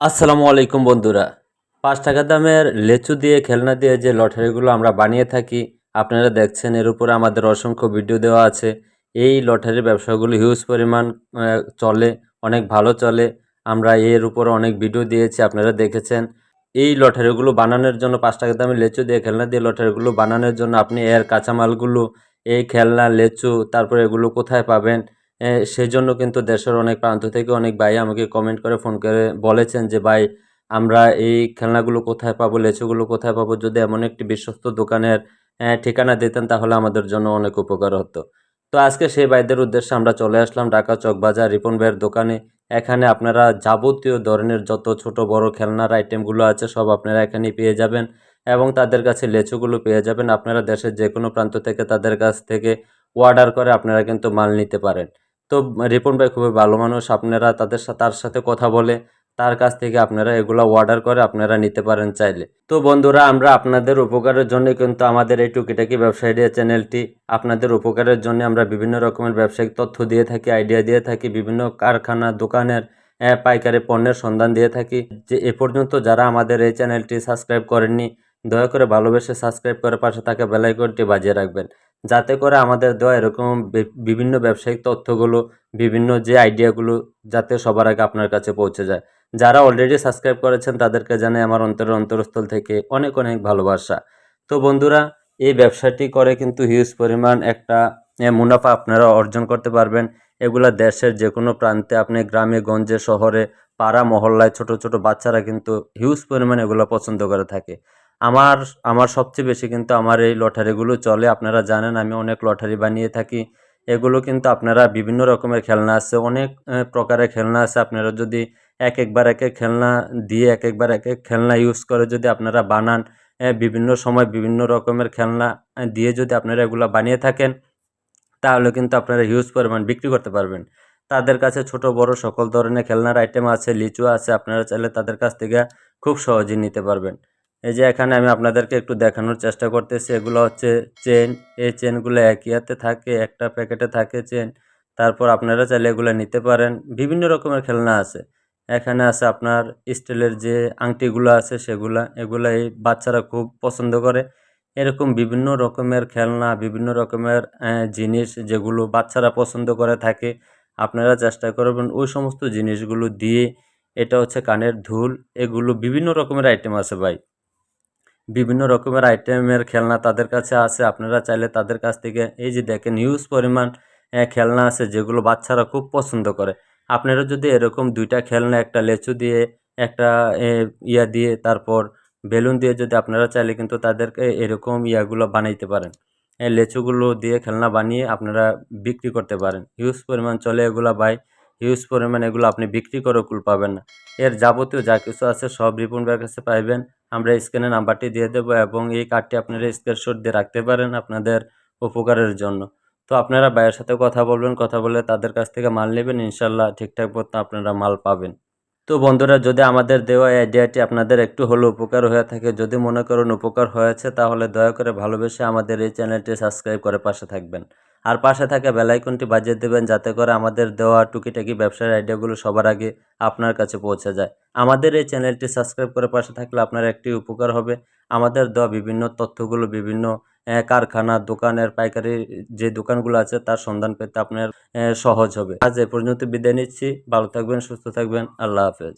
আসসালামু আলাইকুম বন্ধুরা। পাঁচ টাকা দামের লেচু দিয়ে, খেলনা দিয়ে যে লটারিগুলো আমরা বানিয়ে থাকি, আপনারা দেখছেন এর উপরে আমাদের অসংখ্য ভিডিও দেওয়া আছে। এই লটারির ব্যবসাগুলো হিউজ পরিমাণ চলে, অনেক ভালো চলে। আমরা এর উপর অনেক ভিডিও দিয়েছি, আপনারা দেখেছেন। এই লটারিগুলো বানানোর জন্য, পাঁচ টাকা দামের লেচু দিয়ে, খেলনা দিয়ে লটারিগুলো বানানোর জন্য আপনি এর কাঁচামালগুলো, এই খেলনা, লেচু, তারপরে এগুলো কোথায় পাবেন? সেজন্য কিন্তু দেশের অনেক প্রান্ত থেকে অনেক ভাই আমাকে কমেন্ট করে ফোন করে বলেছেন যে, ভাই, আমরা এই খেলনাগুলো কোথায় পাবো, লেচুগুলো কোথায় পাবো? যদি এমন একটি বিশ্বস্ত দোকানের ঠিকানা দিতেন, তাহলে আমাদের জন্য অনেক উপকার হতো। তো আজকে সেই ভাইদের উদ্দেশ্যে আমরা চলে আসলাম ঢাকা চকবাজার রিপন ভাইয়ের দোকানে। এখানে আপনারা যাবতীয় ধরনের যত ছোট, বড় খেলনার আইটেমগুলো আছে, সব আপনারা এখানেই পেয়ে যাবেন এবং তাদের কাছে লেচুগুলো পেয়ে যাবেন। আপনারা দেশের যে কোনো প্রান্ত থেকে তাদের কাছ থেকে অর্ডার করে আপনারা কিন্তু মাল নিতে পারেন। তো রিপন ভাই খুবই ভালো মানুষ। আপনারা তাদের সাথে তার সাথে কথা বলে, তার কাছ থেকে আপনারা এগুলো অর্ডার করে আপনারা নিতে পারেন চাইলে। তো বন্ধুরা, আমরা আপনাদের উপকারের জন্য কিন্তু আমাদের এই টুকিটাকি ব্যবসায়ীদের চ্যানেলটি আপনাদের উপকারের জন্য আমরা বিভিন্ন রকমের ব্যবসায়িক তথ্য দিয়ে থাকি আইডিয়া দিয়ে থাকি, বিভিন্ন কারখানা, দোকানের পাইকারি পণ্যের সন্ধান দিয়ে থাকি। যে এ পর্যন্ত যারা আমাদের এই চ্যানেলটি সাবস্ক্রাইব করেননি, দয়া করে ভালোবেসে সাবস্ক্রাইব করে পাশে থাকা বেলাইকনটি বাজিয়ে রাখবেন। যাতে করে আমাদের দেওয়া এরকম বিভিন্ন ব্যবসায়িক তথ্যগুলো, বিভিন্ন যে আইডিয়াগুলো যাতে সবার আগে আপনার কাছে পৌঁছে যায়। যারা অলরেডি সাবস্ক্রাইব করেছেন, তাদেরকে জানাই আমার অন্তরের অন্তরস্থল থেকে অনেক অনেক ভালোবাসা। তো বন্ধুরা, এই ব্যবসাটি করে কিন্তু হিউজ পরিমাণ একটা মুনাফা আপনারা অর্জন করতে পারবেন। এগুলা দেশের যে কোনো প্রান্তে আপনি গ্রামে, গঞ্জে, শহরে, পাড়া, মহল্লায় ছোট ছোট বাচ্চারা কিন্তু হিউজ পরিমাণ এগুলো পছন্দ করে থাকে। আমার আমার সবচেয়ে বেশি কিন্তু আমার এই লটারিগুলো চলে। আপনারা জানেন আমি অনেক লটারি বানিয়ে থাকি। এগুলো কিন্তু আপনারা বিভিন্ন রকমের খেলনা আছে, অনেক প্রকারের খেলনা আছে। আপনারা যদি এক একবার এক এক খেলনা দিয়ে, এক একবার এক এক খেলনা ইউজ করে যদি আপনারা বানান বিভিন্ন সময় বিভিন্ন রকমের খেলনা দিয়ে যদি আপনারা এগুলো বানিয়ে থাকেন, তাহলে কিন্তু আপনারা হিউজ পরিমাণ বিক্রি করতে পারবেন। তাদের কাছে ছোট, বড় সকল ধরনের খেলনার আইটেম আছে, লিচু আছে, আপনারা চাইলে তাদের কাছ থেকে খুব সহজেই নিতে পারবেন। এই যে এখানে আমি আপনাদেরকে একটু দেখানোর চেষ্টা করতেছি, এগুলো হচ্ছে চেন। এই চেনগুলো একই হাতে থাকে, একটা প্যাকেটে থাকে চেন। তারপর আপনারা চাইলে এগুলো নিতে পারেন। বিভিন্ন রকমের খেলনা আছে। এখানে আছে আপনার স্টিলের যে আংটিগুলো আছে সেগুলা এগুলা এই বাচ্চারা খুব পছন্দ করে। এরকম বিভিন্ন রকমের খেলনা, বিভিন্ন রকমের জিনিস যেগুলো বাচ্চারা পছন্দ করে থাকে, আপনারা চেষ্টা করবেন ওই সমস্ত জিনিসগুলো দিয়ে। এটা হচ্ছে কানের ধুল, এগুলো বিভিন্ন রকমের আইটেম আছে ভাই। বিভিন্ন রকমের আইটেমের খেলনা তাদের কাছে আছে। আপনারা চাইলে তাদের কাছ থেকে এই যে দেখেন হিউজ পরিমাণ খেলনা আছে যেগুলো বাচ্চারা খুব পছন্দ করে। আপনারা যদি এরকম দুইটা খেলনা, একটা লেচু দিয়ে, একটা ইয়া দিয়ে, তারপর বেলুন দিয়ে যদি আপনারা চাইলে কিন্তু তাদেরকে এরকম ইয়াগুলো বানাইতে পারেন। লেচুগুলো দিয়ে খেলনা বানিয়ে আপনারা বিক্রি করতে পারেন। হিউজ পরিমাণ চলে এগুলো বাই হিউজ পরিমাণ এগুলো আপনি বিক্রি করেও কুল পাবেন না। এর যাবতীয় যা কিছু আছে সব রিপন ভাইয়ের কাছে পাইবেন। আমরা স্ক্রিনে নাম্বারটি দিয়ে দেবো এবং এই কার্ডটি আপনারা স্ক্রিনশট দিয়ে রাখতে পারেন আপনাদের উপকারের জন্য। তো আপনারা ভাইয়ের সাথে কথা বলবেন, কথা বলে তাদের কাছ থেকে মাল নেবেন ইনশাল্লাহ ঠিকঠাক মতো আপনারা মাল পাবেন। তো বন্ধুরা, যদি আমাদের দেওয়া আইডিয়াটি আপনাদের একটু হলেও উপকার হয়ে থাকে, যদি মনে করেন উপকার হয়েছে, তাহলে দয়া করে ভালোবেসে আমাদের এই চ্যানেলটি সাবস্ক্রাইব করে পাশে থাকবেন। আর পাশে থাকা বেলাইকনটি বাজিয়ে দেবেন যাতে করে আমাদের দেওয়া টুকিটাকি ব্যবসার আইডিয়াগুলো সবার আগে আপনার কাছে পৌঁছে যায়। আমাদের এই চ্যানেলটি সাবস্ক্রাইব করে পাশে থাকলে আপনার একটি উপকার হবে। আমাদের দেওয়া বিভিন্ন তথ্যগুলো, বিভিন্ন কারখানা, দোকানের পাইকারি যে দোকানগুলো আছে তার সন্ধান পেতে আপনার সহজ হবে। আজ এ পর্যন্ত বিদায় নিচ্ছি। ভালো থাকবেন, সুস্থ থাকবেন। আল্লাহ হাফেজ।